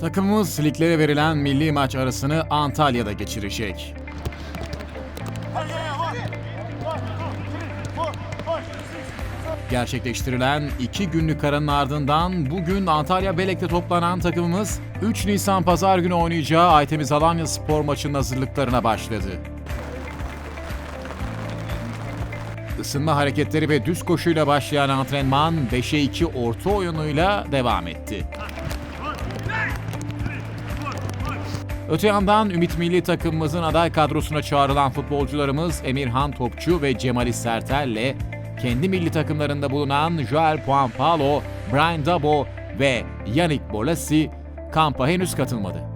Takımımız liglere verilen milli maç arasını Antalya'da geçirecek. Gerçekleştirilen iki günlük aranın ardından bugün Antalya Belek'te toplanan takımımız 3 Nisan Pazar günü oynayacağı Aytemiz Alanya spor maçının hazırlıklarına başladı. Isınma hareketleri ve düz koşuyla başlayan antrenman 5'e 2 orta oyunuyla devam etti. Öte yandan Ümit Milli takımımızın aday kadrosuna çağrılan futbolcularımız Emirhan Topçu ve Cemali Sertel'le kendi milli takımlarında bulunan Joel Puanpalo, Brian Dabo ve Yannick Bolasi kampa henüz katılmadı.